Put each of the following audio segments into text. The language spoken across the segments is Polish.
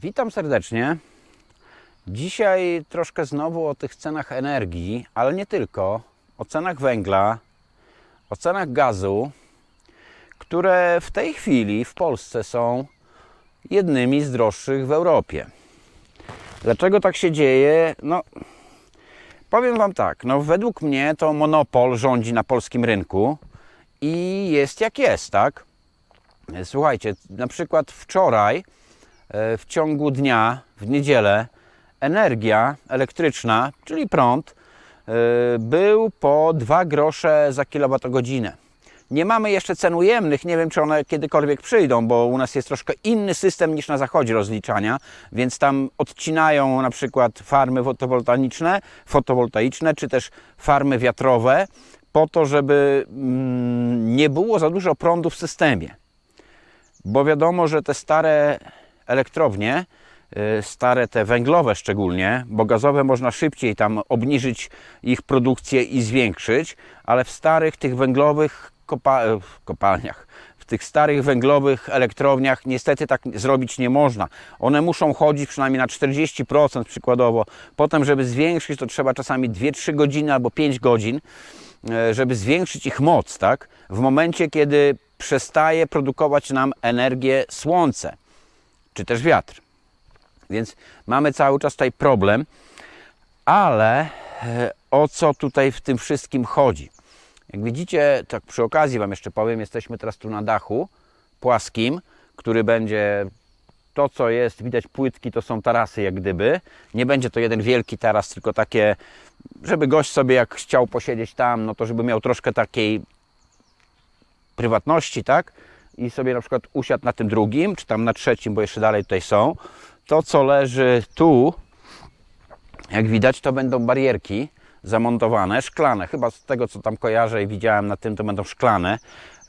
Witam serdecznie. Dzisiaj troszkę znowu o tych cenach energii, ale nie tylko. O cenach węgla, o cenach gazu, które w tej chwili w Polsce są jednymi z droższych w Europie. Dlaczego tak się dzieje? No, powiem Wam tak. No, według mnie to monopol rządzi na polskim rynku i jest jak jest, tak? Słuchajcie, na przykład wczoraj w ciągu dnia, w niedzielę, energia elektryczna, czyli prąd, e, był po 2 grosze za kilowatogodzinę. Nie mamy jeszcze cen ujemnych, nie wiem czy one kiedykolwiek przyjdą, bo u nas jest troszkę inny system niż na zachodzie rozliczania, więc tam odcinają na przykład farmy fotowoltaiczne, fotowoltaiczne czy też farmy wiatrowe po to, żeby mm, nie było za dużo prądu w systemie bo wiadomo, że te stare elektrownie, y, stare te węglowe szczególnie, bo gazowe można szybciej tam obniżyć ich produkcję i zwiększyć, ale w starych tych węglowych kopa e, kopalniach, w tych starych węglowych elektrowniach niestety tak zrobić nie można. One muszą chodzić przynajmniej na 40% przykładowo. Potem, żeby zwiększyć, to trzeba czasami 2-3 godziny albo 5 godzin, e, żeby zwiększyć ich moc, tak? W momencie, kiedy przestaje produkować nam energię słońce, czy też wiatr. Więc mamy cały czas tutaj problem, ale e, o co tutaj w tym wszystkim chodzi? Jak widzicie, tak przy okazji Wam jeszcze powiem, jesteśmy teraz tu na dachu płaskim, który będzie to, co jest, widać płytki, to są tarasy jak gdyby. Nie będzie to jeden wielki taras, tylko takie, żeby gość sobie jak chciał posiedzieć tam, no to żeby miał troszkę takiej prywatności, tak? I sobie na przykład usiadł na tym drugim, czy tam na trzecim, bo jeszcze dalej tutaj są. To, co leży tu, jak widać, to będą barierki zamontowane, szklane. Chyba z tego, co tam kojarzę i widziałem na tym, to będą szklane.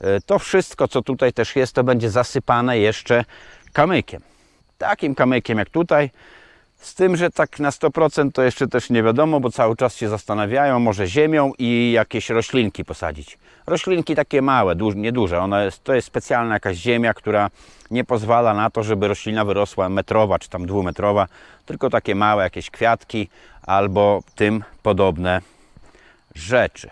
E, To wszystko, co tutaj też jest, to będzie zasypane jeszcze kamykiem. Takim kamykiem jak tutaj. Z tym, że tak na 100% to jeszcze też nie wiadomo, bo cały czas się zastanawiają, może ziemią i jakieś roślinki posadzić. Roślinki takie małe, duż, nieduże. To jest specjalna jakaś ziemia, która nie pozwala na to, żeby roślina wyrosła metrowa czy tam dwumetrowa, tylko takie małe jakieś kwiatki albo tym podobne rzeczy.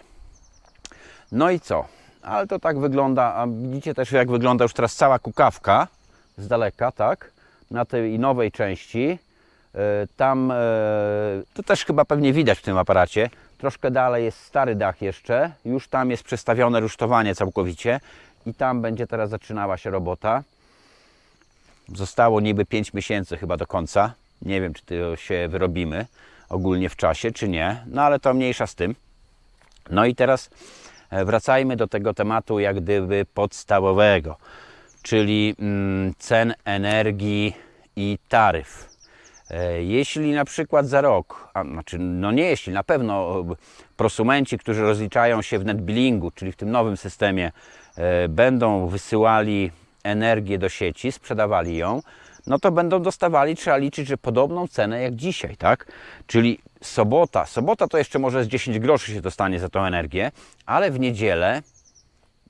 No i co? Ale to tak wygląda, a widzicie też jak wygląda już teraz cała kukawka z daleka, tak? Na tej nowej części. E, Tam, e, to też chyba pewnie widać w tym aparacie, troszkę dalej jest stary dach jeszcze, już tam jest przestawione rusztowanie całkowicie i tam będzie teraz zaczynała się robota. Zostało niby 5 miesięcy chyba do końca. Nie wiem, czy to się wyrobimy ogólnie w czasie, czy nie, no ale to mniejsza z tym. No i teraz e, wracajmy do tego tematu jak gdyby podstawowego, czyli mm, cen energii i taryf. E, Jeśli na przykład za rok, a znaczy no nie jeśli, na pewno e, prosumenci, którzy rozliczają się w netbillingu, czyli w tym nowym systemie, e, będą wysyłali energię do sieci, sprzedawali ją, no to będą dostawali, trzeba liczyć, że podobną cenę jak dzisiaj, tak? Czyli sobota, sobota to jeszcze może z 10 groszy się dostanie za tą energię, ale w niedzielę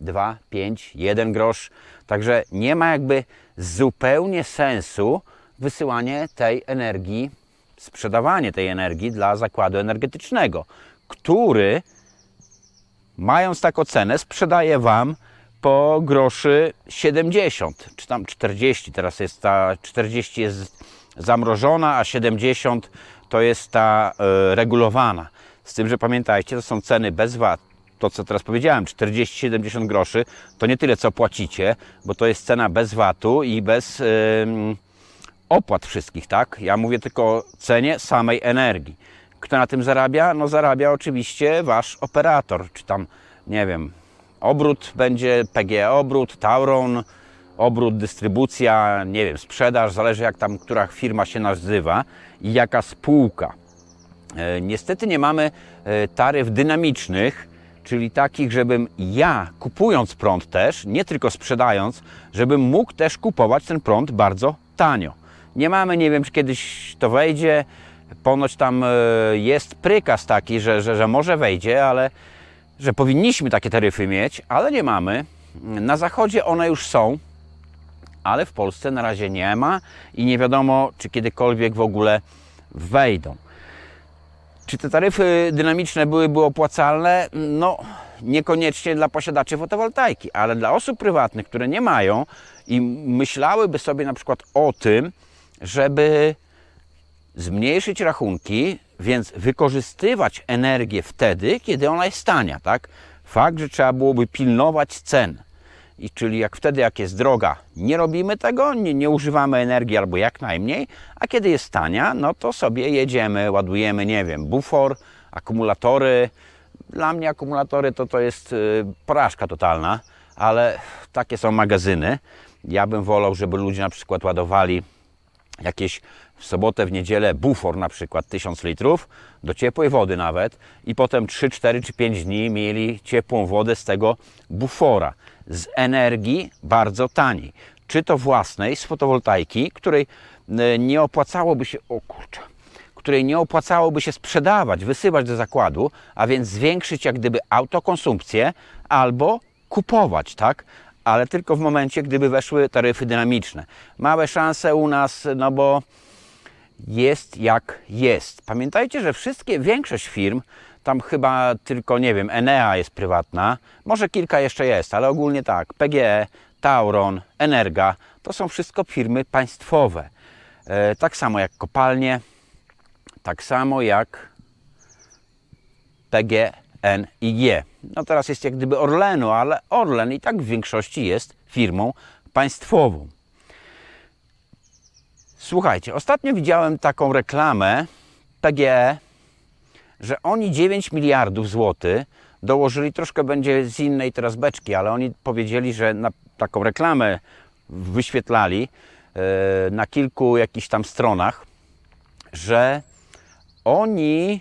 2, 5, 1 grosz. Także nie ma jakby zupełnie sensu wysyłanie tej energii, sprzedawanie tej energii dla zakładu energetycznego, który mając taką cenę sprzedaje Wam po groszy 70 czy tam 40. Teraz jest ta 40 jest zamrożona, a 70 to jest ta e, regulowana. Z tym, że pamiętajcie, to są ceny bez VAT. To, co teraz powiedziałem, 40-70 groszy, to nie tyle, co płacicie, bo to jest cena bez VAT-u i bez ym, opłat wszystkich, tak? Ja mówię tylko o cenie samej energii. Kto na tym zarabia? No zarabia oczywiście Wasz operator, czy tam, nie wiem, obrót będzie, PGE obrót, Tauron, obrót, dystrybucja, nie wiem, sprzedaż, zależy jak tam, która firma się nazywa i jaka spółka. E, Niestety nie mamy e, taryf dynamicznych, czyli takich, żebym ja kupując prąd też, nie tylko sprzedając, żebym mógł też kupować ten prąd bardzo tanio. Nie mamy, nie wiem czy kiedyś to wejdzie, ponoć tam e, jest prykaz taki, że, że, że może wejdzie, ale że powinniśmy takie taryfy mieć, ale nie mamy. Na zachodzie one już są, ale w Polsce na razie nie ma i nie wiadomo, czy kiedykolwiek w ogóle wejdą. Czy te taryfy dynamiczne byłyby opłacalne? No, niekoniecznie dla posiadaczy fotowoltaiki, ale dla osób prywatnych, które nie mają i myślałyby sobie na przykład o tym, żeby zmniejszyć rachunki, więc wykorzystywać energię wtedy, kiedy ona jest tania, tak? Fakt, że trzeba byłoby pilnować cen. I czyli jak wtedy, jak jest droga, nie robimy tego, nie, nie używamy energii albo jak najmniej, a kiedy jest tania, no to sobie jedziemy, ładujemy, nie wiem, bufor, akumulatory. Dla mnie akumulatory to, to jest y, porażka totalna, ale takie są magazyny. Ja bym wolał, żeby ludzie na przykład ładowali jakieś w sobotę, w niedzielę bufor na przykład 1000 litrów do ciepłej wody nawet i potem 3, 4 czy 5 dni mieli ciepłą wodę z tego bufora z energii bardzo taniej. Czy to własnej z fotowoltaiki, której e, nie opłacałoby się, o kurczę, której nie opłacałoby się sprzedawać, wysyłać do zakładu, a więc zwiększyć jak gdyby autokonsumpcję albo kupować, tak? Ale tylko w momencie, gdyby weszły taryfy dynamiczne. Małe szanse u nas, no bo jest jak jest. Pamiętajcie, że wszystkie, większość firm, tam chyba tylko, nie wiem, Enea jest prywatna, może kilka jeszcze jest, ale ogólnie tak, PGE, Tauron, Energa, to są wszystko firmy państwowe. E, tak samo jak kopalnie, tak samo jak PGN i G. No teraz jest jak gdyby Orlenu, ale Orlen i tak w większości jest firmą państwową. Słuchajcie, ostatnio widziałem taką reklamę PGE, że oni 9 miliardów złotych dołożyli, troszkę będzie z innej teraz beczki, ale oni powiedzieli, że na taką reklamę wyświetlali e, na kilku jakichś tam stronach, że oni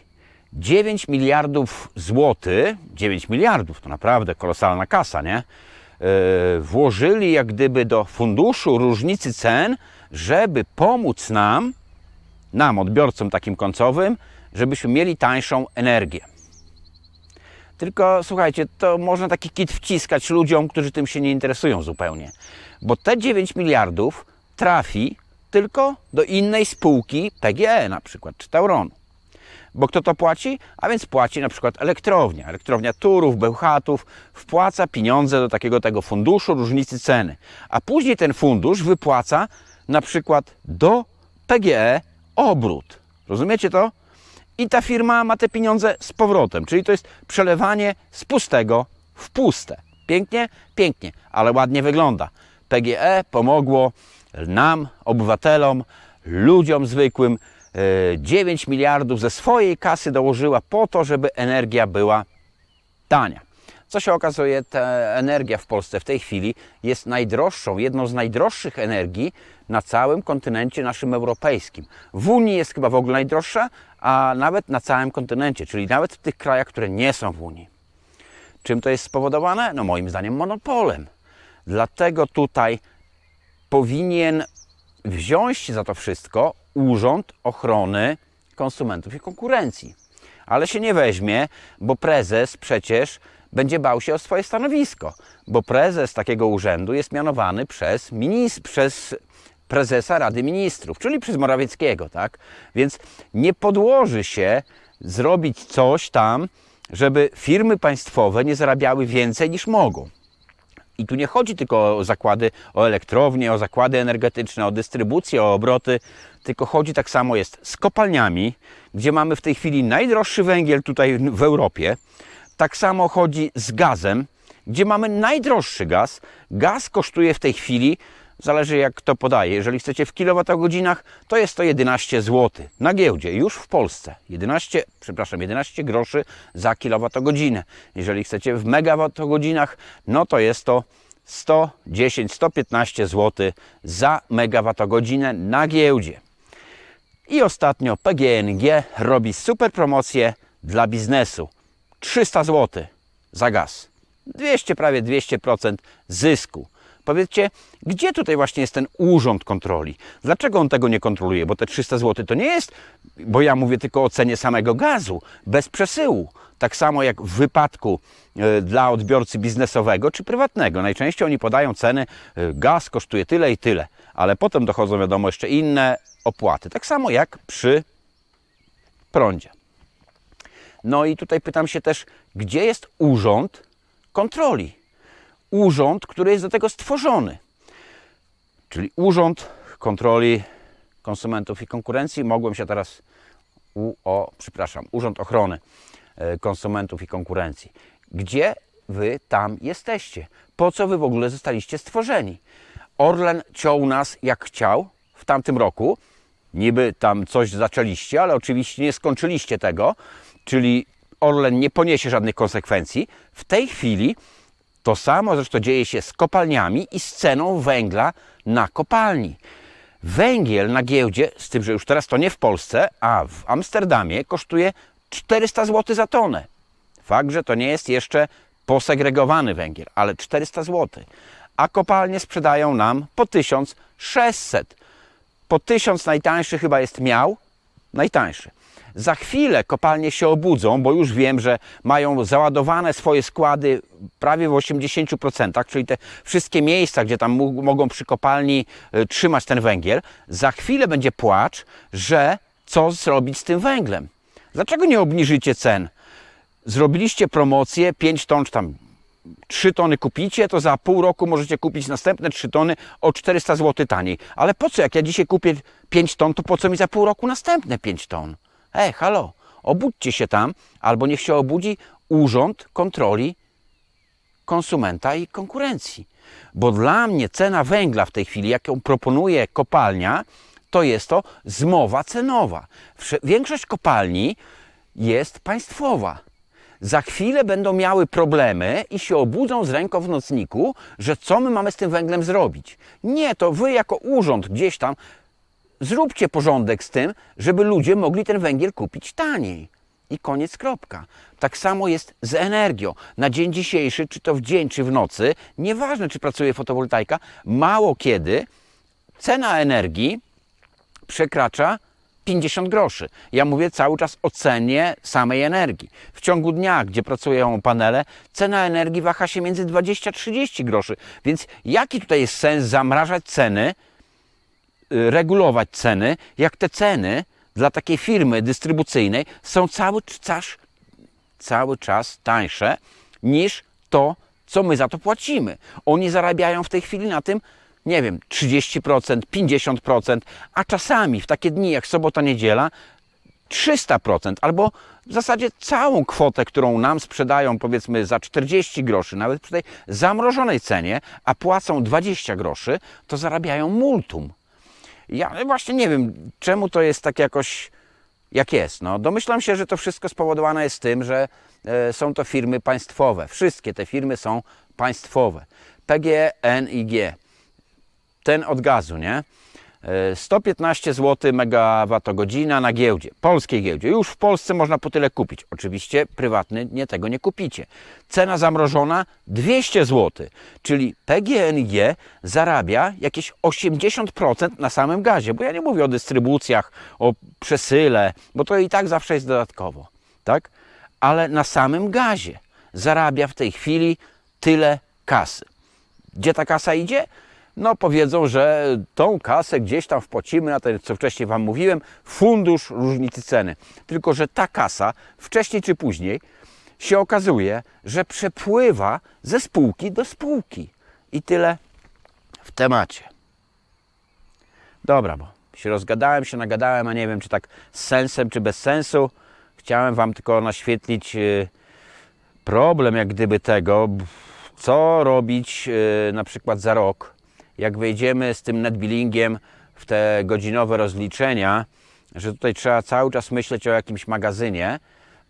9 miliardów złotych, 9 miliardów to naprawdę kolosalna kasa, nie? E, włożyli jak gdyby do funduszu różnicy cen, żeby pomóc nam, nam odbiorcom takim końcowym, żebyśmy mieli tańszą energię. Tylko słuchajcie, to można taki kit wciskać ludziom, którzy tym się nie interesują zupełnie. Bo te 9 miliardów trafi tylko do innej spółki PGE na przykład, czy Tauronu. Bo kto to płaci? A więc płaci na przykład elektrownia. Elektrownia Turów, Bełchatów wpłaca pieniądze do takiego tego funduszu różnicy ceny. A później ten fundusz wypłaca na przykład do PGE obrót. Rozumiecie to? I ta firma ma te pieniądze z powrotem. Czyli to jest przelewanie z pustego w puste. Pięknie? Pięknie, ale ładnie wygląda. PGE pomogło nam, obywatelom, ludziom zwykłym, 9 miliardów ze swojej kasy dołożyła po to, żeby energia była tania. Co się okazuje, ta energia w Polsce w tej chwili jest najdroższą, jedną z najdroższych energii na całym kontynencie naszym europejskim. W Unii jest chyba w ogóle najdroższa, a nawet na całym kontynencie, czyli nawet w tych krajach, które nie są w Unii. Czym to jest spowodowane? No moim zdaniem monopolem. Dlatego tutaj powinien wziąć za to wszystko Urząd Ochrony Konsumentów i Konkurencji. Ale się nie weźmie, bo prezes przecież będzie bał się o swoje stanowisko, bo prezes takiego urzędu jest mianowany przez, przez prezesa Rady Ministrów, czyli przez Morawieckiego, tak? Więc nie podłoży się zrobić coś tam, żeby firmy państwowe nie zarabiały więcej niż mogą. I tu nie chodzi tylko o zakłady, o elektrownie, o zakłady energetyczne, o dystrybucję, o obroty, tylko chodzi tak samo jest z kopalniami, gdzie mamy w tej chwili najdroższy węgiel tutaj w Europie. Tak samo chodzi z gazem, gdzie mamy najdroższy gaz. Gaz kosztuje w tej chwili, zależy jak kto podaje, jeżeli chcecie w kilowatogodzinach, to jest to 11 zł na giełdzie, już w Polsce. 11, przepraszam, 11 groszy za kilowatogodzinę. Jeżeli chcecie w megawattogodzinach, no to jest to 110-115 zł za megawattogodzinę na giełdzie. I ostatnio PGNG robi super promocję dla biznesu. 300 zł za gaz. 200, prawie 200% zysku. Powiedzcie, gdzie tutaj właśnie jest ten urząd kontroli? Dlaczego on tego nie kontroluje? Bo te 300 zł to nie jest, bo ja mówię tylko o cenie samego gazu, bez przesyłu. Tak samo jak w wypadku e, dla odbiorcy biznesowego czy prywatnego. Najczęściej oni podają ceny, e, gaz kosztuje tyle i tyle, ale potem dochodzą wiadomo jeszcze inne opłaty. Tak samo jak przy prądzie. No i tutaj pytam się też, gdzie jest urząd kontroli? Urząd, który jest do tego stworzony. Czyli Urząd Kontroli Konsumentów i Konkurencji. Mogłem się teraz u, o, przepraszam, Urząd Ochrony e, Konsumentów i Konkurencji. Gdzie wy tam jesteście? Po co wy w ogóle zostaliście stworzeni? Orlen ciął nas jak chciał w tamtym roku. Niby tam coś zaczęliście, ale oczywiście nie skończyliście tego, czyli Orlen nie poniesie żadnych konsekwencji. W tej chwili to samo zresztą dzieje się z kopalniami i z ceną węgla na kopalni. Węgiel na giełdzie, z tym, że już teraz to nie w Polsce, a w Amsterdamie kosztuje 400 zł za tonę. Fakt, że to nie jest jeszcze posegregowany węgiel, ale 400 zł. A kopalnie sprzedają nam po 1600. Po 1000 najtańszy chyba jest miał, najtańszy. Za chwilę kopalnie się obudzą, bo już wiem, że mają załadowane swoje składy prawie w 80%, czyli te wszystkie miejsca, gdzie tam mogą przy kopalni y, trzymać ten węgiel. Za chwilę będzie płacz, że co zrobić z tym węglem. Dlaczego nie obniżycie cen? Zrobiliście promocję 5 ton, czy tam 3 tony kupicie, to za pół roku możecie kupić następne 3 tony o 400 zł taniej. Ale po co, jak ja dzisiaj kupię 5 ton, to po co mi za pół roku następne 5 ton? Ej, halo, obudźcie się tam, albo niech się obudzi Urząd Kontroli Konsumenta i Konkurencji. Bo dla mnie cena węgla w tej chwili, jaką proponuje kopalnia, to jest to zmowa cenowa. Większość kopalni jest państwowa. Za chwilę będą miały problemy i się obudzą z ręką w nocniku, że co my mamy z tym węglem zrobić. Nie, to wy jako urząd gdzieś tam zróbcie porządek z tym, żeby ludzie mogli ten węgiel kupić taniej. I koniec, kropka. Tak samo jest z energią. Na dzień dzisiejszy, czy to w dzień, czy w nocy, nieważne czy pracuje fotowoltaika, mało kiedy cena energii przekracza 50 groszy. Ja mówię cały czas o cenie samej energii. W ciągu dnia, gdzie pracują panele, cena energii waha się między 20 a 30 groszy. Więc jaki tutaj jest sens zamrażać ceny, y, regulować ceny, jak te ceny dla takiej firmy dystrybucyjnej są cały czas, cały czas tańsze niż to, co my za to płacimy. Oni zarabiają w tej chwili na tym, nie wiem, 30%, 50%, a czasami w takie dni jak sobota, niedziela 300% albo w zasadzie całą kwotę, którą nam sprzedają powiedzmy za 40 groszy, nawet przy tej zamrożonej cenie, a płacą 20 groszy, to zarabiają multum. Ja właśnie nie wiem, czemu to jest tak jakoś jak jest. No, domyślam się, że to wszystko spowodowane jest tym, że e, są to firmy państwowe. Wszystkie te firmy są państwowe. PGNiG, ten od gazu, nie? E, 115 zł megawattogodzina na giełdzie, polskiej giełdzie. Już w Polsce można po tyle kupić. Oczywiście prywatny nie tego nie kupicie. Cena zamrożona 200 zł, czyli PGNiG zarabia jakieś 80% na samym gazie, bo ja nie mówię o dystrybucjach, o przesyle, bo to i tak zawsze jest dodatkowo, tak? Ale na samym gazie zarabia w tej chwili tyle kasy. Gdzie ta kasa idzie? No powiedzą, że tą kasę gdzieś tam wpłacimy na ten, co wcześniej Wam mówiłem, fundusz różnicy ceny. Tylko, że ta kasa wcześniej czy później się okazuje, że przepływa ze spółki do spółki. I tyle w temacie. Dobra, bo się rozgadałem, się nagadałem, a nie wiem, czy tak z sensem, czy bez sensu. Chciałem Wam tylko naświetlić y, problem, jak gdyby tego, co robić y, na przykład za rok, jak wejdziemy z tym netbillingiem w te godzinowe rozliczenia, że tutaj trzeba cały czas myśleć o jakimś magazynie,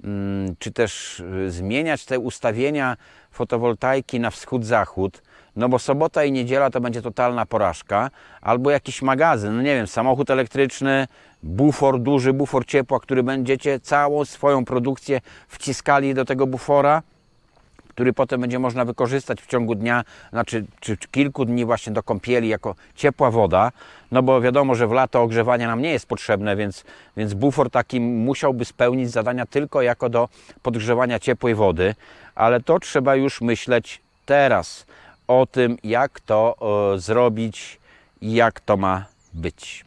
mm, czy też y, zmieniać te ustawienia fotowoltaiki na wschód-zachód, no bo sobota i niedziela to będzie totalna porażka, albo jakiś magazyn, no nie wiem, samochód elektryczny, bufor, duży bufor ciepła, który będziecie całą swoją produkcję wciskali do tego bufora, który potem będzie można wykorzystać w ciągu dnia, znaczy czy, kilku dni właśnie do kąpieli jako ciepła woda, no bo wiadomo, że w lato ogrzewanie nam nie jest potrzebne, więc, więc bufor taki musiałby spełnić zadania tylko jako do podgrzewania ciepłej wody, ale to trzeba już myśleć teraz o tym, jak to e, zrobić i jak to ma być.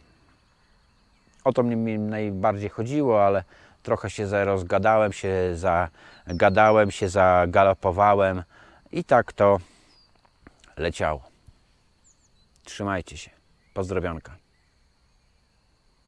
O to mnie najbardziej chodziło, ale trochę się rozgadałem, się zagadałem, się zagalopowałem i tak to leciało. Trzymajcie się. Pozdrowionka.